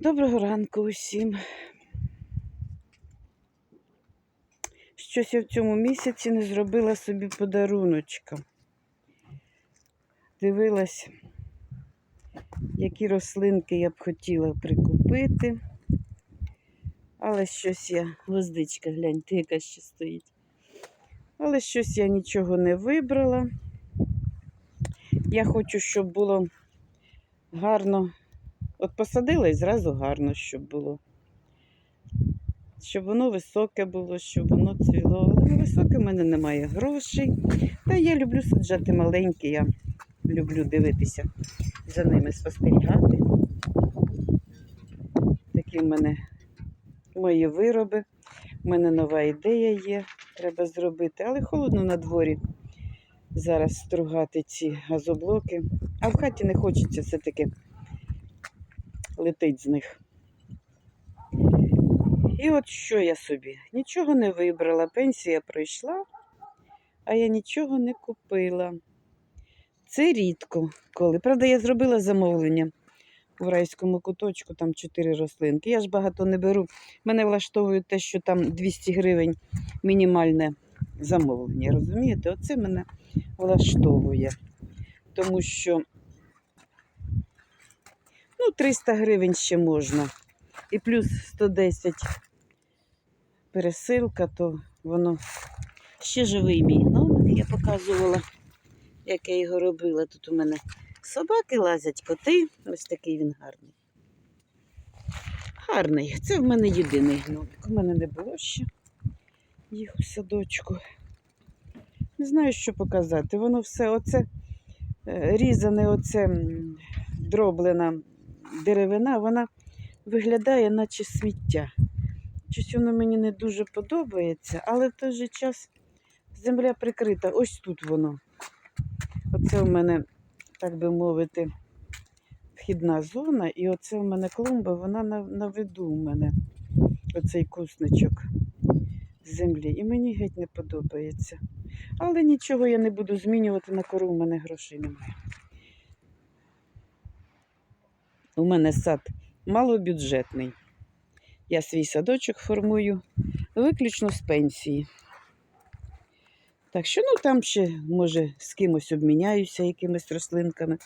Доброго ранку усім. Щось я в цьому місяці не зробила собі подаруночка. Дивилась, які рослинки я б хотіла прикупити. Але щось я, гвоздичка, гляньте, яка ще стоїть. Але щось я нічого не вибрала. Я хочу, щоб було гарно От посадила і зразу гарно, щоб було. Щоб воно високе було, щоб воно цвіло. Але високе в мене немає грошей. Та я люблю саджати маленькі, я люблю дивитися за ними, спостерігати. Такі в мене мої вироби. У мене нова ідея є, треба зробити. Але холодно на дворі зараз стругати ці газоблоки. А в хаті не хочеться все-таки летить з них. І от що я собі? Нічого не вибрала. Пенсія пройшла, а я нічого не купила. Це рідко коли. Правда, я зробила замовлення в райському куточку, там чотири рослинки. Я ж багато не беру. Мене влаштовує те, що там 200 гривень мінімальне замовлення. Розумієте? Оце мене влаштовує. Тому що Ну, 300 гривень ще можна. І плюс 110 пересилка, то воно ще живий мій номер. Я показувала, як я його робила. Тут у мене собаки лазять, коти. Ось такий він гарний. Гарний. Це в мене єдиний гномик. У мене не було ще їх у садочку. Не знаю, що показати. Воно все оце е, різане, оце дроблена деревина, вона виглядає, наче сміття. Щось воно мені не дуже подобається, але в той же час земля прикрита. Ось тут воно. Оце в мене, так би мовити, вхідна зона, і оце в мене клумба, вона на, на виду у мене, оцей кусничок землі. І мені геть не подобається. Але нічого я не буду змінювати на кору, у мене грошей немає. У мене сад малобюджетний. Я свій садочок формую виключно з пенсії. Так що, ну там ще, може, з кимось обміняюся якимись рослинками.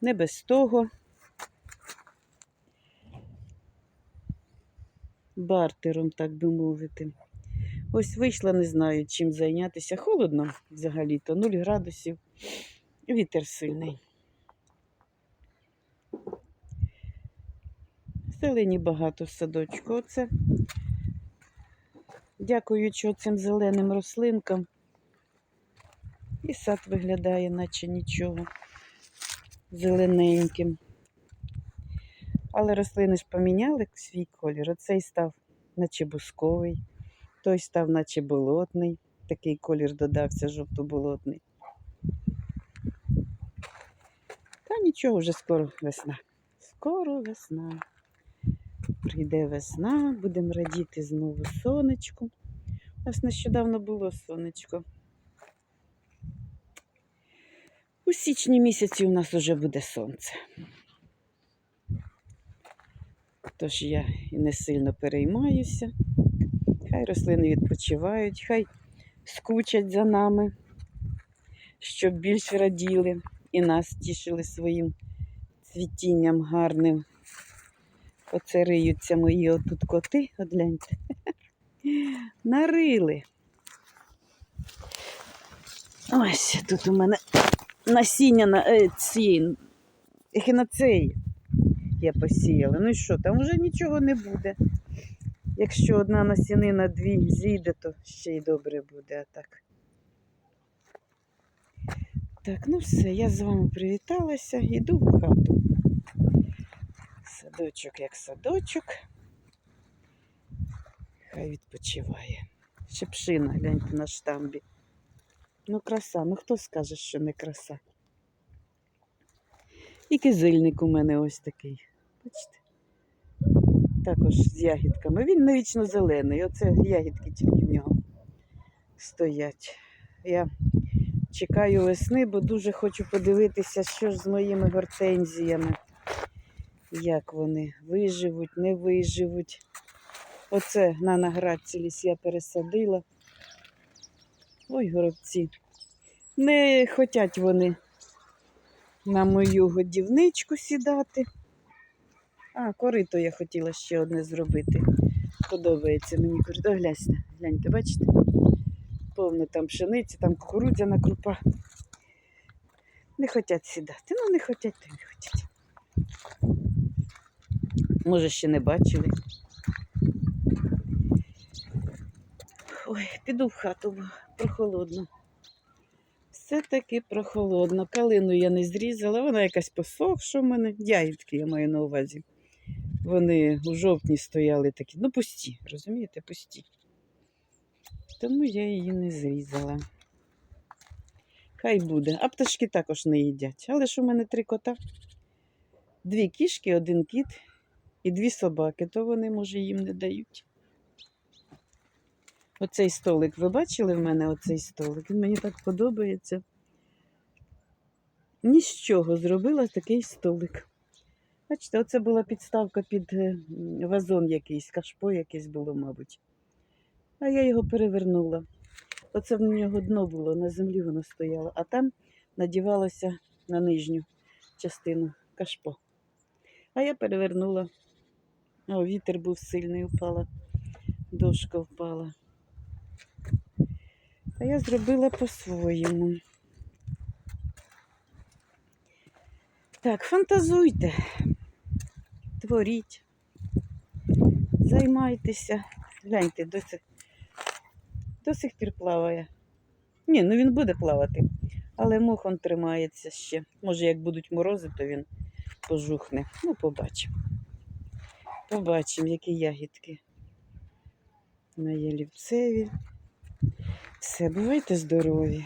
Не без того. Бартером, так би мовити. Ось вийшла, не знаю, чим зайнятися. Холодно взагалі-то, 0 градусів. Вітер сильний. Зелені багато в садочку. Оце, дякуючи цим зеленим рослинкам, і сад виглядає, наче нічого зелененьким. Але рослини ж поміняли свій колір. Оцей став наче бусковий, той став наче болотний. Такий колір додався жовто-болотний. Та нічого, вже скоро весна. Скоро весна. Прийде весна, будемо радіти знову сонечку. У нас нещодавно було сонечко. У січні місяці у нас вже буде сонце. Тож я і не сильно переймаюся. Хай рослини відпочивають, хай скучать за нами, щоб більш раділи і нас тішили своїм цвітінням гарним. Оце риються мої отут коти, от гляньте. Нарили. Ось тут у мене насіння на е, ці ехінацеї я посіяла. Ну і що, там вже нічого не буде. Якщо одна насінина, дві зійде, то ще й добре буде, а так. Так, ну все, я з вами привіталася, йду в хату. Садочок як садочок. Хай відпочиває. Шепшина, гляньте на штамбі. Ну, краса, ну хто скаже, що не краса. І кизильник у мене ось такий. Бачите? Також з ягідками. Він навічно зелений. Оце ягідки тільки в нього стоять. Я чекаю весни, бо дуже хочу подивитися, що ж з моїми гортензіями як вони виживуть, не виживуть. Оце на наградці ліс я пересадила. Ой, горобці. Не хочуть вони на мою годівничку сідати. А, корито я хотіла ще одне зробити. Подобається мені корито. Гляньте, гляньте, бачите? Повно там пшениці, там кукурудзяна крупа. Не хочуть сідати. Ну, не хочуть, то не хочуть. Може, ще не бачили. Ой, піду в хату, бо прохолодно. Все-таки прохолодно. Калину я не зрізала, вона якась посохша в мене. Ягідки я маю на увазі. Вони у жовтні стояли такі, ну пусті, розумієте, пусті. Тому я її не зрізала. Хай буде. А пташки також не їдять. Але ж у мене три кота. Дві кішки, один кіт і дві собаки, то вони, може, їм не дають. Оцей столик, ви бачили в мене оцей столик? Він мені так подобається. Ні з чого зробила такий столик. Бачите, оце була підставка під е, вазон якийсь, кашпо якесь було, мабуть. А я його перевернула. Оце в нього дно було, на землі воно стояло, а там надівалося на нижню частину кашпо. А я перевернула. О, вітер був сильний, упала, дошка впала. А я зробила по-своєму. Так, фантазуйте, творіть, займайтеся. Гляньте, до сих, до сих пір плаває. Ні, ну він буде плавати, але мох он тримається ще. Може, як будуть морози, то він пожухне. Ну, побачимо. Побачимо, які ягідки на Єлівцеві. Все, бувайте здорові.